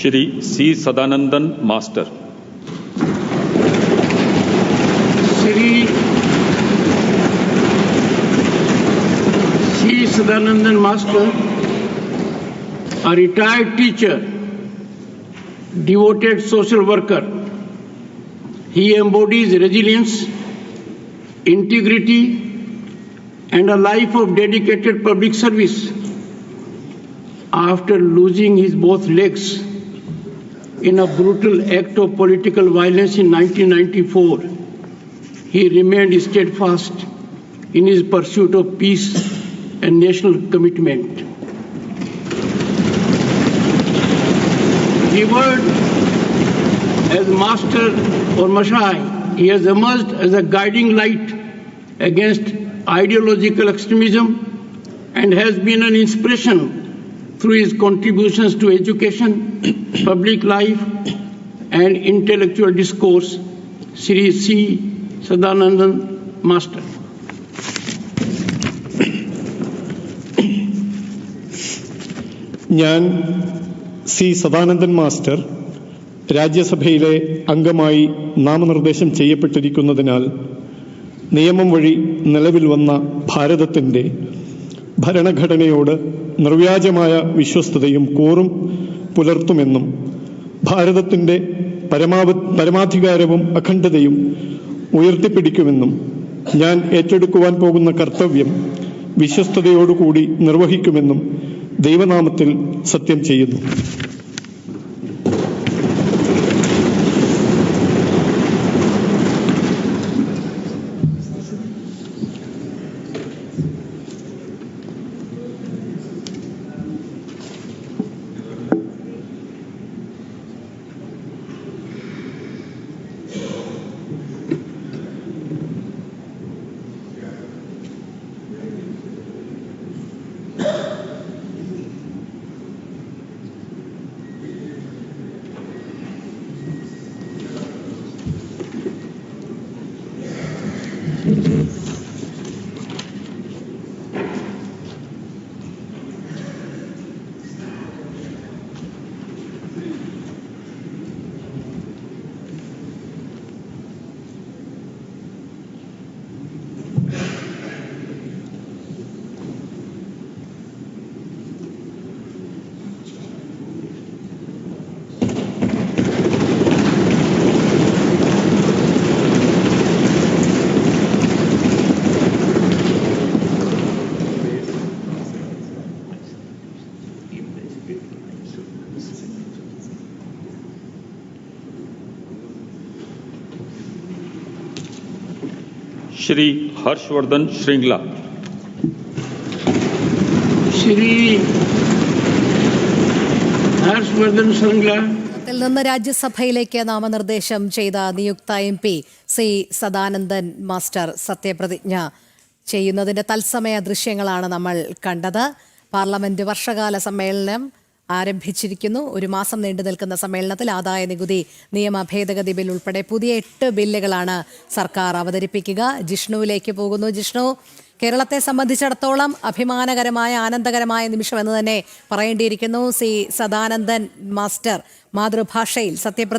Shri C Sadanandan master Shri C. Sadanandan Master, a retired teacher, devoted social worker. He embodies resilience, integrity, and a life of dedicated public service. After losing his both legs in a brutal act of political violence in 1994, he remained steadfast in his pursuit of peace and national commitment. Revered as master or Mashai, he has emerged as a guiding light against ideological extremism and has been an inspiration through his contributions to education, public life, and intellectual discourse. Sri C. Sadanandan Master. ഞാൻ C Sadanandan master രാജ്യസഭയിലെ അംഗമായി നാമനിർദ്ദേശം ചെയ്യപ്പെട്ടിരിക്കുന്നതിനാൽ നിയമം വഴി നിലവിൽ വന്ന ഭാരതത്തിന്റെ ഭരണഘടനയോട് നിർവ്യാജമായ വിശ്വസ്തതയും കൂറും പുലർത്തുമെന്നും ഭാരതത്തിന്റെ പരമാവ പരമാധികാരവും അഖണ്ഡതയും ഉയർത്തിപ്പിടിക്കുമെന്നും ഞാൻ ഏറ്റെടുക്കുവാൻ പോകുന്ന കർത്തവ്യം വിശ്വസ്തയോടുകൂടി നിർവഹിക്കുമെന്നും ദൈവനാമത്തിൽ സത്യം ചെയ്യുന്നു. Shri Harshvardhan Shringla Shri Harshvardhan Sangla, ത്തിൽ നിന്ന് രാജ്യസഭയിലേക്ക് നാമനിർദ്ദേശം ചെയ്ത നിയുക്ത M P C Sadanandan master സത്യപ്രതിജ്ഞ ചെയ്യുന്നതിന്റെ തത്സമയ ദൃശ്യങ്ങളാണ് നമ്മൾ കണ്ടത് പാർലമെന്റ് വർഷകാല സമ്മേളനം ആരംഭിച്ചിരിക്കുന്നു. ഒരു മാസം നീണ്ടു നിൽക്കുന്ന സമ്മേളനത്തിൽ ആദായ നികുതി നിയമ ഭേദഗതി ബിൽ ഉൾപ്പെടെ പുതിയ എട്ട് ബില്ലുകളാണ് സർക്കാർ അവതരിപ്പിക്കുക. ജിഷ്ണുവിലേക്ക് പോകുന്നു. ജിഷ്ണു കേരളത്തെ സംബന്ധിച്ചിടത്തോളം അഭിമാനകരമായ ആനന്ദകരമായ നിമിഷം എന്ന് തന്നെ പറയേണ്ടിയിരിക്കുന്നു. സി. സദാനന്ദൻ മാസ്റ്റർ മാതൃഭാഷയിൽ സത്യപ്രതിജ്ഞ